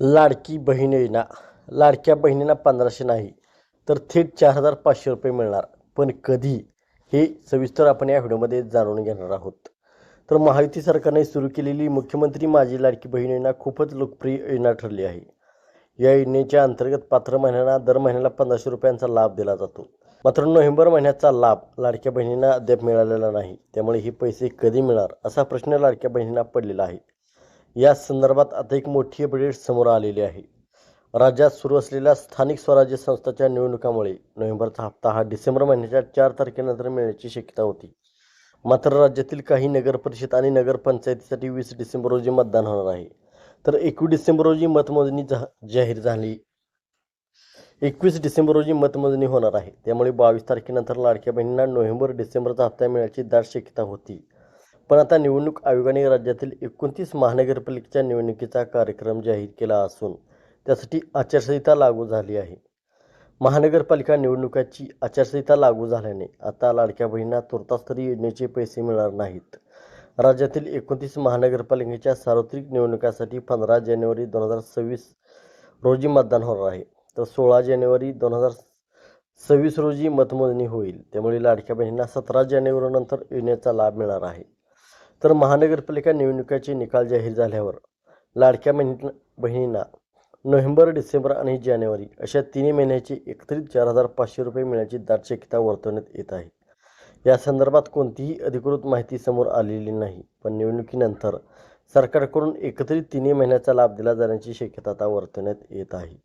लाडकी बहीण योजना. लाडक्या बहिणींना पंधराशे नाही तर थेट चार हजार पाचशे रुपये मिळणार. पण कधी? हे सविस्तर आपण या व्हिडिओमध्ये जाणून घेणार आहोत. तर महायुती सरकारने सुरू केलेली मुख्यमंत्री माझी लाडकी बहीण योजना खूपच लोकप्रिय योजना ठरली आहे. या योजनेच्या अंतर्गत पात्र महिन्यांना दर महिन्याला पंधराशे रुपयांचा लाभ दिला जातो. मात्र नोव्हेंबर महिन्याचा लाभ लाडक्या बहिणींना अद्याप मिळालेला नाही. त्यामुळे हे पैसे कधी मिळणार असा प्रश्न लाडक्या बहिणींना पडलेला आहे. या संदर्भात आता एक मोठी अपडेट समोर आलेली आहे. राज्यात सुरू असलेल्या स्थानिक स्वराज्य संस्थाच्या निवडणुकामुळे नोव्हेंबरचा हप्ता हा डिसेंबर महिन्याच्या चार तारखेनंतर मिळण्याची शक्यता होती. मात्र राज्यातील काही नगरपरिषद आणि नगरपंचायतीसाठी वीस डिसेंबर रोजी मतदान होणार आहे. तर एकवीस डिसेंबर रोजी मतमोजणी जाहीर झाली. एकवीस डिसेंबर रोजी मतमोजणी होणार आहे. त्यामुळे बावीस तारखेनंतर लाडक्या बहिणींना नोव्हेंबर डिसेंबरचा हप्ता मिळण्याची दाट शक्यता होती. पण आता निवडणूक आयोगाने राज्यातील एकोणतीस महानगरपालिकेच्या निवडणुकीचा कार्यक्रम जाहीर केला असून त्यासाठी आचारसंहिता लागू झाली आहे. महानगरपालिका निवडणुकाची आचारसंहिता लागू झाल्याने आता लाडक्या बहिणींना तुर्तास तरी योजनेचे पैसे मिळणार नाहीत. राज्यातील एकोणतीस महानगरपालिकेच्या सार्वत्रिक निवडणुकासाठी पंधरा जानेवारी दोन हजार सव्वीस रोजी मतदान होणार आहे. तर सोळा जानेवारी दोन हजार सव्वीस रोजी मतमोजणी होईल. त्यामुळे लाडक्या बहिणींना सतरा जानेवारीनंतर योजनेचा लाभ मिळणार आहे. तर महानगरपालिका निवडणुकीचे निकाल जाहीर झाल्यावर लाडक्या बहिणी बहिणींना नोव्हेंबर डिसेंबर आणि जानेवारी अशा तिन्ही महिन्याचे एकत्रित चार हजार पाचशे रुपये मिळण्याची दाट शक्यता वर्तवण्यात येत आहे. या संदर्भात कोणतीही अधिकृत माहिती समोर आलेली नाही पण निवडणुकीनंतर सरकारकडून एकत्रित तिन्ही महिन्याचा लाभ दिला जाण्याची शक्यता आता वर्तवण्यात येत आहे.